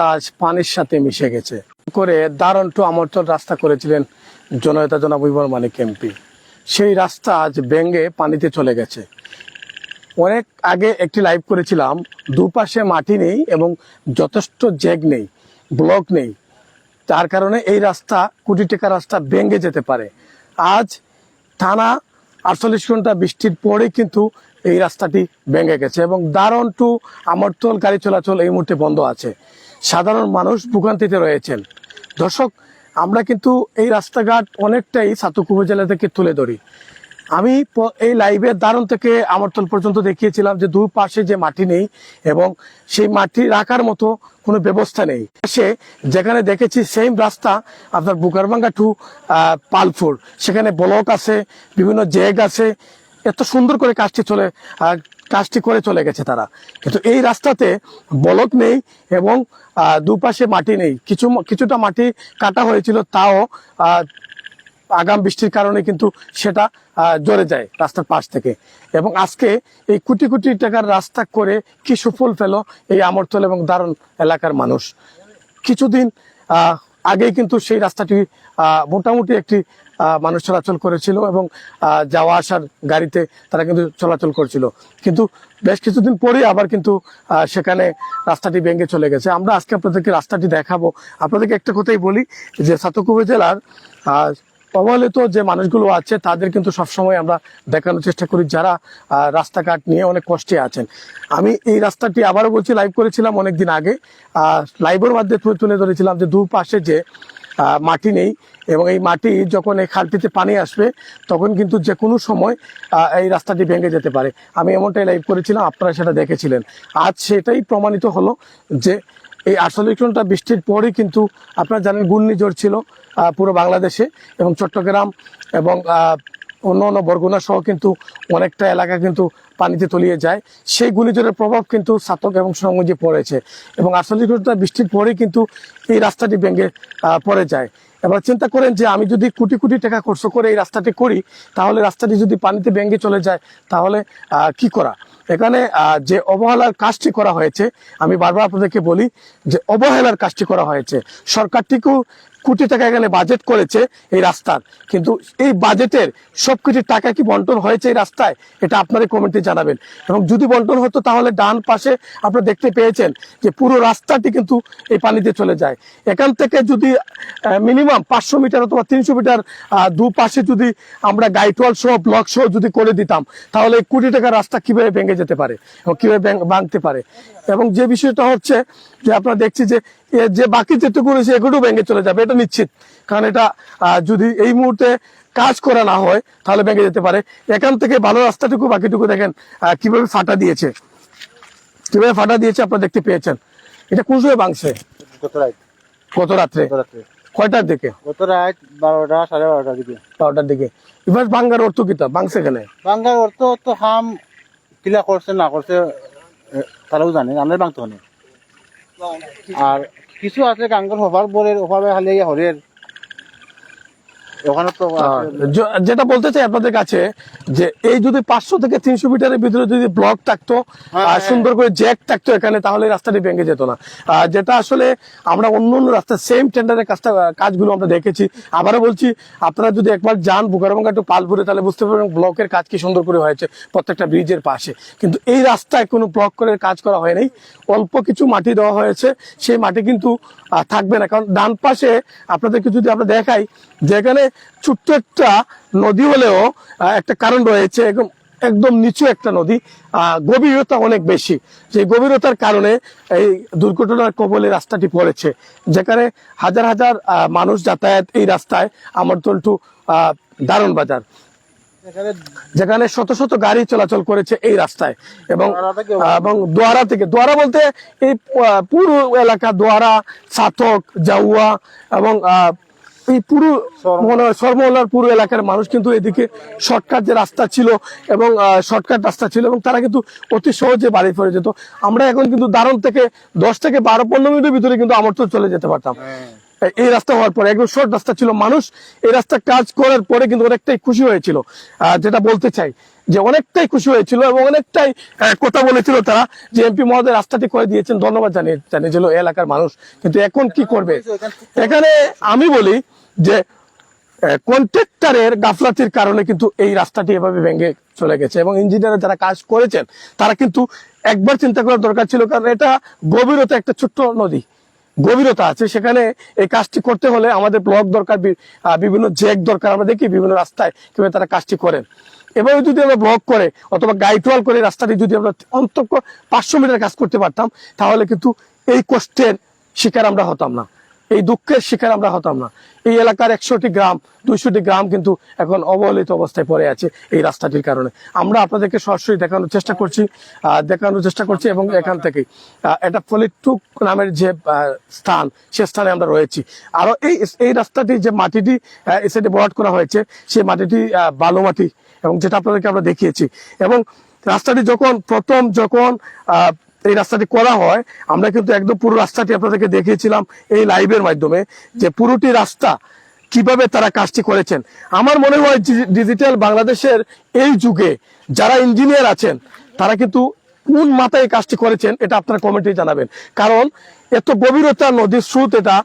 আজ পানির সাথে মিশে গেছে। করে দারুণ টু আমরচল রাস্তা করেছিলেন জনতা জনাব মানিক এমপি। সেই রাস্তা আজ ভেঙে পানিতে চলে গেছে। অনেক আগে একটি লাইভ করেছিলাম, দুপাশে মাটি নেই এবং যথেষ্ট জ্যাগ নেই ব্লক নেই। তার কারণে এই রাস্তা কোটি টাকা রাস্তা ভেঙে যেতে পারে। আজ থানা আটচল্লিশ ঘণ্টা বৃষ্টির পরে কিন্তু এই রাস্তাটি ভেঙে গেছে এবং দারুণ টু আমরতল গাড়ি চলাচল এই মুহূর্তে বন্ধ আছে। সাধারণ মানুষ ভোগান্তিতে রয়েছেন। দর্শক আমরা কিন্তু এই রাস্তাঘাট অনেকটাই সাতুক উপজেলা থেকে তুলে ধরি। আমি এই লাইভে দারুণ থেকে আমরতল পর্যন্ত দেখিয়েছিলাম যে দুই পাশে যে মাটি নেই এবং সেই মাটি রাখার মতো কোনো ব্যবস্থা নেই। সে যেখানে দেখেছি সেম রাস্তা আপনার বুকারবাঙ্গা টু আহ, পালপুর সেখানে ব্লক আছে বিভিন্ন জেগ আছে। এত সুন্দর করে কাজটি চলে কাজটি করে চলে গেছে তারা। কিন্তু এই রাস্তাতে বলক নেই এবং দুপাশে মাটি নেই। কিছু কিছুটা মাটি কাটা হয়েছিল, তাও আগাম বৃষ্টির কারণে কিন্তু সেটা জ্বরে যায় রাস্তার পাশ থেকে। এবং আজকে এই কোটি কোটি টাকার রাস্তা করে কি সুফল পেল এই আমরতল এবং দারুণ এলাকার মানুষ। কিছুদিন আগেই কিন্তু সেই রাস্তাটি মোটামুটি একটি মানুষ চলাচল করেছিল এবং যাওয়া আসার গাড়িতে তারা কিন্তু চলাচল করছিল। কিন্তু বেশ কিছুদিন পরে আবার কিন্তু সেখানে রাস্তাটি ভেঙে চলে গেছে। আমরা আজকে আপনাদেরকে রাস্তাটি দেখাবো। আপনাদেরকে একটা কথাই বলি যে সাতক জেলার অবহেলিত যে মানুষগুলো আছে, তাদের কিন্তু সবসময় আমরা দেখানোর চেষ্টা করি যারা রাস্তাঘাট নিয়ে অনেক কষ্টে আছেন। আমি এই রাস্তাটি আবারও বলছি লাইভ করেছিলাম অনেকদিন আগে। লাইভের মাধ্যমে তুলে- ধরেছিলাম যে দুপাশে যে মাটি নেই এবং এই মাটি যখন এই খালটিতে পানি আসবে, তখন কিন্তু যে কোনো সময় এই রাস্তাটি ভেঙে যেতে পারে। আমি এমনটাই লাইভ করেছিলাম, আপনারা সেটা দেখেছিলেন। আজ সেটাই প্রমাণিত হলো যে এই ঘণ্টা বৃষ্টির পরে কিন্তু আপনারা জানেন ঘূর্ণিঝড় ছিল পুরো বাংলাদেশে এবং চট্টগ্রাম এবং অন্য অন্য বরগুনা সহ কিন্তু অনেকটা এলাকা কিন্তু পানিতে তলিয়ে যায়, সেই ঘূর্ণিঝড়ের প্রভাব কিন্তু সাতক এবং সুনামগঞ্জে পড়েছে। এবং আটচল্লিশ ঘণ্টা বৃষ্টির পরেই কিন্তু এই রাস্তাটি ভেঙে পড়ে যায়। এবার চিন্তা করেন যে আমি যদি কোটি কোটি টাকা খরচ করে এই রাস্তাটি করি, তাহলে রাস্তাটি যদি পানিতে ভেঙে চলে যায়, তাহলে কি করা? এখানে যে অবহেলার কাজটি করা হয়েছে, আমি বারবার আপনাদেরকে বলি যে অবহেলার কাজটি করা হয়েছে। সরকারটিকেও কোটি টাকা এখানে বাজেট করেছে এই রাস্তার। কিন্তু এই বাজেটের সব কিছু টাকা কি বন্টন হয়েছে এই রাস্তায়, এটা আপনারা কমেন্টে জানাবেন। এবং যদি বন্টন হতো, তাহলে ডান পাশে আপনারা দেখতে পেয়েছেন যে পুরো রাস্তাটি কিন্তু এই পানিতে চলে যায়। এখান থেকে যদি মিনিমাম পাঁচশো মিটার অথবা তিনশো মিটার দুপাশে যদি আমরা গাইটওয়াল সহ, ব্লক সহ যদি করে দিতাম, তাহলে এই কোটি টাকার রাস্তা কীভাবে ভেঙে যেতে পারে এবং কীভাবে ভেঙ- ভাঙতে পারে? এবং যে বিষয়টা হচ্ছে যে আপনারা দেখছি যে যে বাকি যেটুকু রয়েছে এগুলো ভেঙে চলে যাবে এটা নিশ্চিত। কারণ এটা যদি এই মুহূর্তে কাজ করা না হয় তাহলে ভেঙে যেতে পারে। এখান থেকে ভালো রাস্তাটুকু বাকিটুকু দেখেন কীভাবে ফাটা দিয়েছে। কীভাবে ফাটা দিয়েছে আপনারা দেখতে পেয়েছেন। এটা কোন সময় ভাঙছে? গত রাত্রে? কয়টার দিকে? গত রাত বারোটা সাড়ে বারোটার দিকে। বারোটার দিকে। এবার ভাঙ্গার অর্থ কিতা ভাঙছে এখানে বাঙ্গার অর্থ তো হাম কিলা করছে না করছে তারাও জানে আমরা বাংতে আর কিছু আছে গাঙ্গর হবার বরের ওভাবে খালি হরের যেটা বলতে চাই আপনাদের কাছে যে এই যদি পাঁচশো থেকে তিনশো মিটারের ভিতরে যদি ব্লক থাকতো হ্যাঁ, আর হ্যাঁ। সুন্দর করে জ্যাক থাকতো এখানে তাহলে রাস্তাটি ভেঙে যেত না। যেটা আসলে আমরা অন্য অন্য রাস্তা সেম টেন্ডারের কাজটা কাজগুলো আমরা দেখেছি। আবারও বলছি আপনারা যদি একবার যান বুকারবাঙ্গা একটু পালপুরে তাহলে বুঝতে পারবেন ব্লকের কাজ কি সুন্দর করে হয়েছে প্রত্যেকটা ব্রিজের পাশে। কিন্তু এই রাস্তায় কোনো ব্লক করে কাজ করা হয়নি অল্প কিছু মাটি দেওয়া হয়েছে। সেই মাটি কিন্তু থাকবে না। কারণ ডান পাশে আপনাদেরকে যদি আমরা দেখাই যেখানে ছোট্ট একটা নদী হলেও একটা কারণ রয়েছে, একদম একদম নিচু একটা নদী গভীরতা অনেক বেশি। সেই গভীরতার কারণে এই দুর্ঘটনার কবলে রাস্তাটি পড়েছে। যেখানে হাজার হাজার মানুষ যাতায়াত এই রাস্তায় আমরতল টু দারুণ বাজার। যেখানে শত শত গাড়ি চলাচল করেছে এই রাস্তায়। এবং এবং দোয়ারা থেকে দোয়ারা বলতে এই পুরো এলাকা দোয়ারা সাতক জাউয়া এবং এই পুরো মনে হয় সরমহল্লার পুরো এলাকার মানুষ কিন্তু এদিকে শর্টকাট যে রাস্তা ছিল এবং শর্টকাট রাস্তা ছিল এবং তারা কিন্তু অতি সহজে বাড়ি ফিরে যেত। আমরা এখন কিন্তু দারুণ থেকে দশ থেকে বারো পনেরো মিনিটের ভিতরে কিন্তু আমার তো চলে যেতে পারতাম। এই- রাস্তা হওয়ার পরে, একদম শর্ট রাস্তা ছিল মানুষ। এই রাস্তা কাজ করার পরে কিন্তু অনেকটাই খুশি হয়েছিল। যেটা বলতে চাই, যে অনেকটাই খুশি হয়েছিল এবং অনেকটাই কথা বলেছিল তারা যে এমপি মহোদয় রাস্তাটি করে দিয়েছেন। ধন্যবাদ জানিয়ে জানিয়েছিল এলাকার মানুষ। কিন্তু এখন কি করবে? এখানে আমি বলি যে কন্ট্রাক্টরের গাফলাতির কারণে কিন্তু এই রাস্তাটি এভাবে ভেঙে চলে গেছে এবং ইঞ্জিনিয়ার যারা কাজ করেছেন, তারা কিন্তু একবার চিন্তা করার দরকার ছিল, কারণ এটা গভীরতা একটা ছোট্ট নদী। গভীরতা আছে। সেখানে এই কাজটি করতে হলে আমাদের ব্লক দরকার বিভিন্ন জেক দরকার। আমরা দেখি বিভিন্ন রাস্তায় কীভাবে তারা কাজটি করেন। এভাবে যদি আমরা ব্লক করে অথবা গাইটওয়াল করে রাস্তাটি যদি আমরা অন্তত পাঁচশো মিটার কাজ করতে পারতাম, তাহলে কিন্তু এই কষ্টের শিকার আমরা হতাম না। এই দুঃখের শিকার আমরা হতাম না। এই এলাকার একশোটি গ্রাম, দুইশোটি গ্রাম কিন্তু এখন অবহেলিত অবস্থায় পড়ে আছে এই রাস্তাটির কারণে। আমরা আপনাদেরকে সরাসরি দেখানোর চেষ্টা করছি দেখানোর চেষ্টা করছি এবং এখান থেকে এটা ফলিটুক নামের যে স্থান, সে স্থানে আমরা রয়েছি। আরও এই এই রাস্তাটি যে মাটিটি সাইডে বরাদ করা হয়েছে সেই মাটিটি বালু মাটি এবং যেটা আপনাদেরকে আমরা দেখিয়েছি। এবং রাস্তাটি যখন, প্রথম যখন এই রাস্তাটি করা হয়। আমরা কিন্তু একদম পুরো রাস্তাটি আপনাদেরকে দেখিয়েছিলাম এই লাইভের মাধ্যমে যে পুরোটি রাস্তা কীভাবে তারা কাজটি করেছেন। আমার মনে হয় ডিজিটাল বাংলাদেশের এই যুগে যারা ইঞ্জিনিয়ার আছেন, তারা কিন্তু কোন মাথায় কাজটি করেছেন এটা আপনারা কমেন্টে জানাবেন। কারণ এত গভীরতা, নদীর স্রোত এটা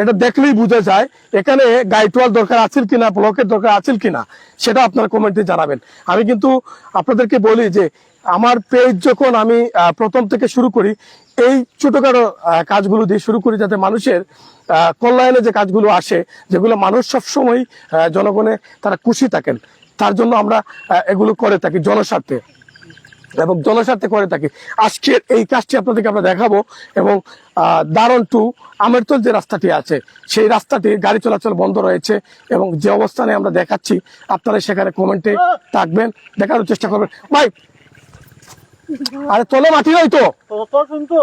এটা দেখলেই বোঝা যায় এখানে গাইডওয়াল দরকার আছে কিনা, ব্লকের দরকার আছে কিনা, সেটা আপনারা কমেন্টে জানাবেন। আমি কিন্তু আপনাদেরকে বলি যে আমার পেজ যখন আমি প্রথম থেকে শুরু করি, এই ছোটখাটো কাজগুলো দিয়ে শুরু করি যাতে মানুষের কল্যাণে যে কাজগুলো আসে, যেগুলো মানুষ সবসময় জনগণে তারা খুশি থাকেন, তার জন্য আমরা এগুলো করে থাকি জনস্বার্থে। এবং জনস্বার্থে করে থাকি। আজকের এই কাজটি আপনাদেরকে আমরা দেখাবো এবং দারণ টু আমেরতল যে রাস্তাটি আছে, সেই রাস্তাটি গাড়ি চলাচল বন্ধ রয়েছে এবং যে অবস্থানে আমরা দেখাচ্ছি, আপনারা সেখানে কমেন্টে থাকবেন, দেখানোর চেষ্টা করবেন। ভাই আরে চলো মাটি হই তো। তো কিন্তু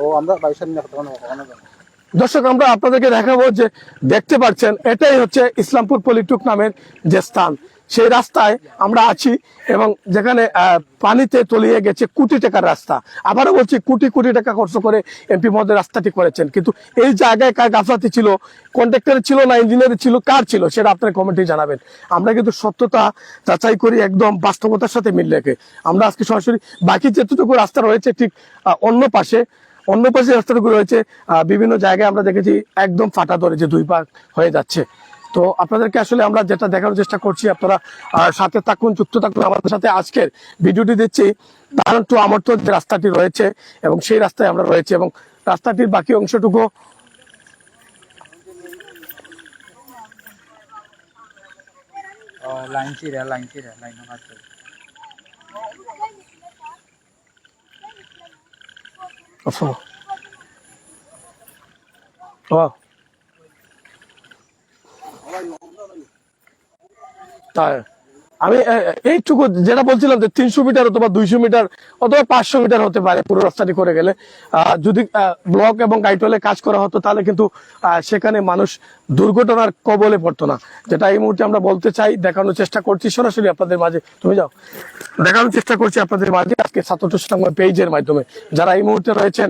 ও আমরা বাইশের নিয়ে কথা বলব, কখনো যাব। দর্শক আমরা আপনাদেরকে দেখাবো যে দেখতে পাচ্ছেন এটাই হচ্ছে ইসলামপুর পলিটুক নামের যে স্থান। সেই রাস্তায় আমরা আছি এবং যেখানে পানিতে তলিয়ে গেছে কোটি টাকার রাস্তা। আবারও বলছি, কোটি কোটি টাকা খরচ করে এমপি মহোদয় রাস্তাটি করেছেন। কিন্তু এই জায়গায় কার গাফলাতি ছিল কন্ট্রাক্টর ছিল না ইঞ্জিনিয়ার ছিল, কার ছিল সেটা আপনার কমেন্টে জানাবেন। আমরা কিন্তু সত্যতা যাচাই করি একদম বাস্তবতার সাথে মিল রেখে। আমরা আজকে সরাসরি বাকি যেটুকু রাস্তা রয়েছে ঠিক অন্য পাশে অন্য পাশে রাস্তাটুকু রয়েছে বিভিন্ন জায়গায় আমরা দেখেছি একদম ফাটা ধরে যে দুই পাক হয়ে যাচ্ছে। তো আপনাদেরকে আসলে আমরা যেটা দেখানোর চেষ্টা করছি আপনারা সাথে থাকুন যুক্ত থাকুন আমাদের সাথে আজকের ভিডিওটি দিচ্ছি। দারুণ টু আমার তো যে রাস্তাটি রয়েছে এবং সেই রাস্তায় আমরা রয়েছে এবং রাস্তাটির বাকি অংশটুকু লাইন চিরা লাইন চিরা লাইন আছে ও তাই। আমি এইটুকু যেটা বলছিলাম যে তিনশো মিটার অথবা দুইশো মিটার অথবা পাঁচশো মিটার হতে পারে পুরো রাস্তাটি করে গেলে। যদি ব্লক এবং গাইটলে কাজ করা হতো তাহলে কিন্তু সেখানে মানুষ দুর্ঘটনার কবলে পড়তো না। যেটা এই মুহূর্তে আমরা বলতে চাই, দেখানোর চেষ্টা করছি। সরাসরি আপনাদের মাঝে, তুমি যাও। দেখানোর চেষ্টা করছি আপনাদের মাঝে আজকে ছাত্র সংগ্রাম পেজের মাধ্যমে। যারা এই মুহূর্তে রয়েছেন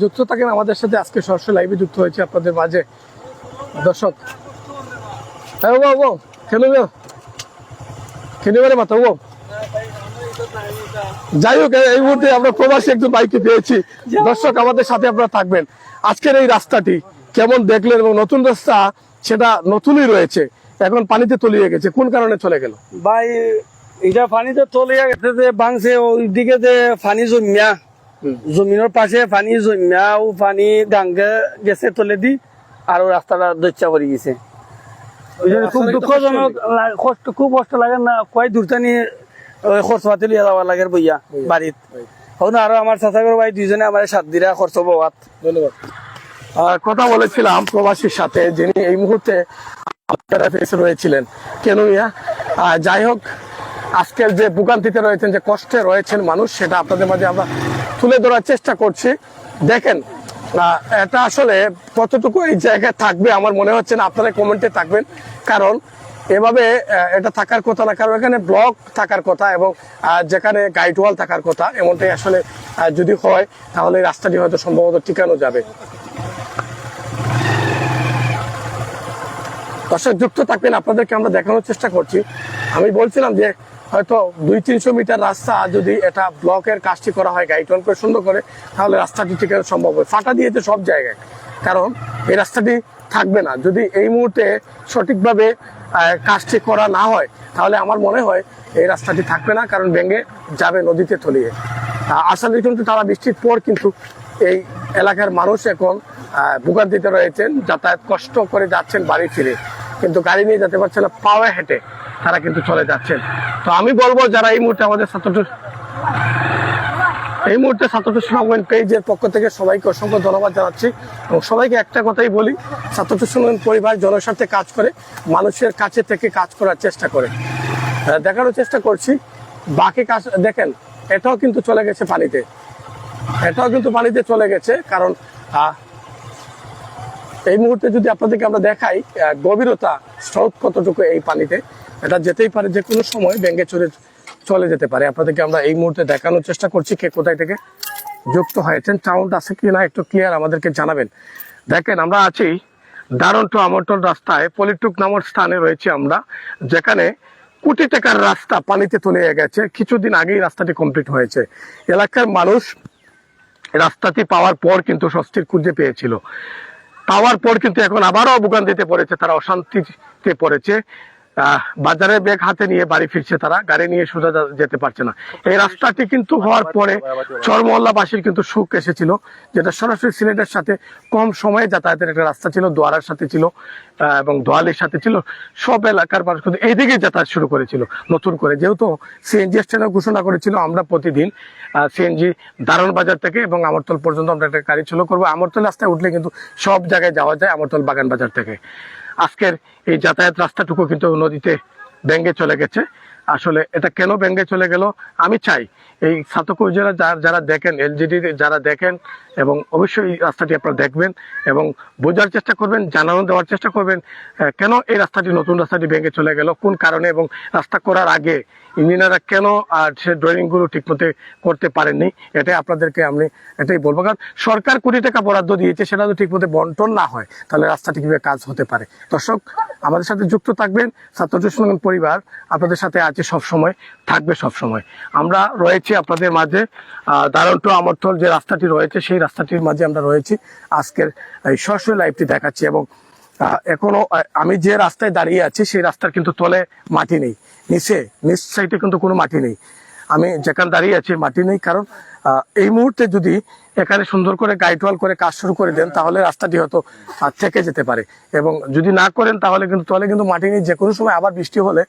যুক্ত থাকেন আমাদের সাথে আজকে সরাসরি লাইভে যুক্ত হয়েছে আপনাদের মাঝে। দর্শক। হ্যাঁ কেন কেন বারে মাথা বাবু যাই হোক এই মুহূর্তে আমরা প্রবাসী একজন বাইকে পেয়েছি। দর্শক আমাদের সাথে আপনারা থাকবেন। আজকের এই রাস্তাটি কেমন দেখলেন এবং নতুন রাস্তা সেটা নতুনই রয়েছে। এখন পানিতে তলিয়ে গেছে। কোন কারণে চলে গেল? ভাই এটা পানিতে তলিয়া গেছে যে বাংছে ওইদিকে যে পানি জমিয়া। জমিনের পাশে পানি জমিয়া ও পানি ডাঙ্গে গেছে তলে দি আর রাস্তাটা দচ্চা পড়ে গেছে। খুব দুঃখজনক কষ্ট খুব কষ্ট লাগে না কয় দূরটানি খরচ পাতি লিয়ে যাওয়া লাগে বইয়া বাড়িত। হন আর আমার চাচাগর ভাই দুইজনে আমার সাত দিরা খরচ বাবাত ধন্যবাদ। কথা বলেছিলাম প্রবাসীর সাথে যিনি এই মুহূর্তে আপনারা ফেসে রয়েছিলেন। কেন আহ, যাই হোক আজকের যে ভোগান্তিতে রয়েছেন যে কষ্টে রয়েছেন মানুষ সেটা আপনাদের মাঝে আমরা তুলে ধরার চেষ্টা করছি। দেখেন আহ, এটা আসলে কতটুকু এই জায়গায় থাকবে আমার মনে হচ্ছে না আপনারা কমেন্টে থাকবেন। কারণ এভাবে এটা থাকার কথা না, কারণ এখানে ব্লক থাকার কথা এবং যেখানে গাইড ওয়াল থাকার কথা, এমনটাই আসলে যদি হয়, তাহলে রাস্তাটি হয়তো সম্ভবত টিকানো যাবে। দর্শক, যুক্ত থাকবেন, আপনাদেরকে আমরা দেখানোর চেষ্টা করছি। আমি বলছিলাম যে, হয়তো দুই তিনশো মিটার রাস্তা যদি এটা ব্লকের কাজটি করা হয় গাইড ওয়াল করে সুন্দর করে, তাহলে রাস্তাটি টিকানো সম্ভব হয় ফাটা দিয়েছে সব জায়গায়। কারণ এই রাস্তাটি থাকবে না। যদি এই মুহূর্তে সঠিকভাবে কাজটি করা না হয়, তাহলে আমার মনে হয় এই রাস্তাটি থাকবে না, কারণ ভেঙে যাবে নদীতে তলিয়ে। আসলে কিন্তু তারা বৃষ্টির পর কিন্তু এই এলাকার মানুষ এখন ভোগান্তিতে রয়েছেন, যাতায়াত কষ্ট করে যাচ্ছেন বাড়ি ফিরে। কিন্তু গাড়ি নিয়ে যেতে পারছে না, পাওয়া হেঁটে তারা কিন্তু চলে যাচ্ছেন। তো আমি বলব, যারা এই মুহূর্তে আমাদের ছাত্র এই মুহূর্তে ছাত্রটি সমন্বয়ন পেজের পক্ষ থেকে সবাইকে অসংখ্য ধন্যবাদ জানাচ্ছি এবং সবাইকে একটা কথাই বলি ছাত্রটি সমন্বয়ন পরিবার জনস্বার্থে কাজ করে, মানুষের কাছে থেকে কাজ করার চেষ্টা করে। দেখানোর চেষ্টা করছি। বাকি কাজ, দেখেন, এটাও কিন্তু চলে গেছে পানিতে। এটাও কিন্তু পানিতে চলে গেছে, কারণ এই মুহূর্তে যদি আপনাদেরকে আমরা দেখাই গভীরতা স্রোত কতটুকু এই পানিতে, এটা যেতেই পারে যে কোনো সময় ব্যাঙ্গে চলে চলে যেতে পারে। আপনাদেরকে আমরা এই মুহূর্তে দেখানোর চেষ্টা করছি কে কোথায় থেকে যুক্ত হয়েছেন সাউন্ড আছে কি না একটু ক্লিয়ার আমাদেরকে জানাবেন। দেখেন, আমরা আছি টু আমরটল রাস্তায়। পলিটুক নামক স্থানে রয়েছে আমরা, যেখানে কোটি টাকার রাস্তা পানিতে তলিয়ে গেছে। কিছুদিন আগেই রাস্তাটি কমপ্লিট হয়েছে। এলাকার মানুষ রাস্তাটি পাওয়ার পর কিন্তু স্বস্তির খুঁজে পেয়েছিল। পাওয়ার পর কিন্তু এখন আবারও ভোগান্তিতে পড়েছে, তারা অশান্তিতে পড়েছে। আহ, বাজারে ব্যাগ হাতে নিয়ে বাড়ি ফিরছে তারা গাড়ি নিয়ে সোজা যেতে পারছে না। এই রাস্তাটি কিন্তু হওয়ার পরে চরমহল্লাবাসীর কিন্তু সুখ এসেছিল যেটা সরাসরি সিলেটের সাথে কম সময়ে যাতায়াতের একটা রাস্তা ছিল দোয়ারার সাথে ছিল এবং দোয়ালের সাথে ছিল। সব এলাকার মানুষ কিন্তু এইদিকে যাতায়াত শুরু করেছিল নতুন করে। যেহেতু সিএনজি স্ট্যান্ডও ঘোষণা করেছিল আমরা প্রতিদিন সিএনজি দারুণ বাজার থেকে এবং আমরতল পর্যন্ত আমরা একটা গাড়ি চালু করব। আমরতল রাস্তায় উঠলে কিন্তু সব জায়গায় যাওয়া যায় আমরতল বাগান বাজার থেকে। আজকের এই যাতায়াত রাস্তাটুকু কিন্তু নদীতে ব্যাঙ্গে চলে গেছে। আসলে এটা কেন ব্যাঙ্গে চলে গেল? আমি চাই এই সাতক যারা যারা- যারা দেখেন এলজিডি যারা দেখেন, এবং অবশ্যই এই রাস্তাটি আপনারা দেখবেন, এবং বোঝার চেষ্টা করবেন, জানানো দেওয়ার চেষ্টা করবেন কেন এই রাস্তাটি, নতুন রাস্তাটি ব্যাঙ্গে চলে গেল, কোন কারণে, এবং রাস্তা করার আগে ইঞ্জিনিয়াররা কেন আর সে ড্রয়িংগুলো ঠিকমতো করতে পারেননি, এটাই আপনাদেরকে আমি এটাই বলব। কারণ সরকার কোটি টাকা বরাদ্দ দিয়েছে, সেটা যদি ঠিকমতো বন্টন না হয়, তাহলে রাস্তাটি কীভাবে কাজ হতে পারে? দর্শক, আমাদের সাথে যুক্ত থাকবেন ছাত্র পরিবার, আপনাদের সাথে আছে সব সময়, থাকবে সব সময়। আমরা রয়েছি আপনাদের মাঝে দারুণ টু আমরথল যে রাস্তাটি রয়েছে, সেই রাস্তাটির মাঝে আমরা রয়েছি। আজকের এই সরাসরি লাইভটি দেখাচ্ছি এবং এখনও আমি যে রাস্তায় দাঁড়িয়ে আছি, সেই রাস্তার কিন্তু তলে মাটি নেই। নিচে, নিচ সাইডে কিন্তু কোনো মাটি নেই। আমি যেখানে দাঁড়িয়ে আছি, মাটি নেই। কারণ এই মুহূর্তে যদি এখানে সুন্দর করে গাইড ওয়াল করে কাজ শুরু করে দেন, তাহলে রাস্তাটি হয়তো থেকে যেতে পারে। এবং যদি না করেন, তাহলে কিন্তু তলে কিন্তু মাটি নিয়ে যে কোনো সময় আবার বৃষ্টি হলে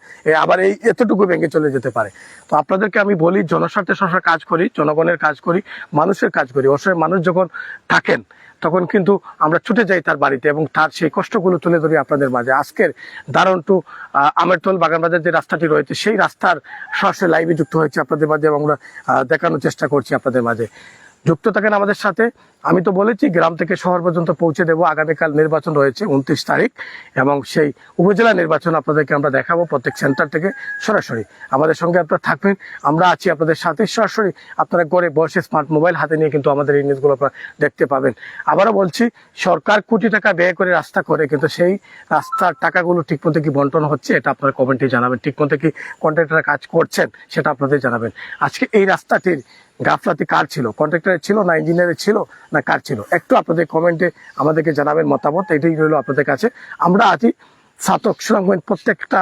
আবার এই এতটুকু ভেঙে চলে যেতে পারে। তো আপনাদেরকে আমি বলি, জনস্বার্থে সবসময় কাজ করি, জনগণের কাজ করি, মানুষের কাজ করি। অবশ্যই মানুষ যখন থাকেন, তখন কিন্তু আমরা ছুটে যাই তার বাড়িতে এবং তার সেই কষ্টগুলো তুলে ধরি আপনাদের মাঝে। আজকের দারুণ টু আমেরতল বাগানবাজার যে রাস্তাটি রয়েছে, সেই রাস্তার সরাসরি লাইভে যুক্ত হয়েছে আপনাদের মাঝে এবং আমরা দেখানোর চেষ্টা করছি আপনাদের মাঝে। যুক্ত থাকেন আমাদের সাথে। আমি তো বলেছি, গ্রাম থেকে শহর পর্যন্ত পৌঁছে দেবো। আগামীকাল নির্বাচন রয়েছে উনত্রিশ তারিখ এবং সেই উপজেলা নির্বাচন আপনাদেরকে আমরা দেখাবো প্রত্যেক সেন্টার থেকে সরাসরি। আমাদের সঙ্গে আপনারা থাকবেন। আমরা আছি আপনাদের সাথে সরাসরি। আপনারা ঘরে বসে স্মার্ট মোবাইল হাতে নিয়ে কিন্তু আমাদের এই নিউজগুলো আপনারা দেখতে পাবেন। আবারও বলছি, সরকার কোটি টাকা ব্যয় করে রাস্তা করে, কিন্তু সেই রাস্তার টাকাগুলো ঠিকমতো কি বন্টন হচ্ছে, এটা আপনারা কমেন্টে জানাবেন। ঠিকমতো কি কন্ট্রাক্টররা কাজ করছেন, সেটা আপনাদের জানাবেন। আজকে এই রাস্তাটির গাফলাতি কার ছিল? কন্ট্রাক্টরের ছিল না ইঞ্জিনিয়ারের ছিল না কার ছিল? একটু আপনাদের কমেন্টে আমাদেরকে জানাবেন মতামত, এটাই রইল আপনাদের কাছে। আমরা আছি সাতক সুনামগঞ্জ প্রত্যেকটা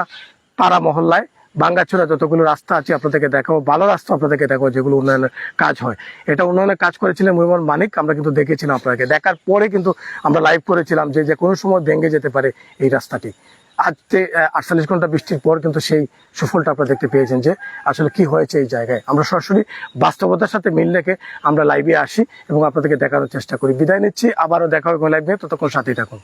পাড়া মহল্লায়। বাঙ্গাচুরা যতগুলো রাস্তা আছে আপনাদেরকে দেখাবো। ভালো রাস্তা আপনাদেরকে দেখাবো যেগুলো উন্নয়নের কাজ হয়। এটা উন্নয়নের কাজ করেছিলেন মুহিমন মানিক, আমরা কিন্তু দেখেছিলাম আপনাকে। দেখার পরে কিন্তু আমরা লাইভ করেছিলাম যে যে কোনো সময় ভেঙে যেতে পারে এই রাস্তাটি। আজ আটচল্লিশ ঘণ্টা বৃষ্টির পর কিন্তু সেই সুফলটা আপনারা দেখতে পেয়েছেন যে আসলে কি হয়েছে এই জায়গায়। আমরা সরাসরি বাস্তবতার সাথে মিল রেখে আমরা লাইভে আসি এবং আপনাদেরকে দেখানোর চেষ্টা করি। বিদায় নিচ্ছি, আবারও দেখা হবে লাইভে ততক্ষণ সাথেই থাকুন।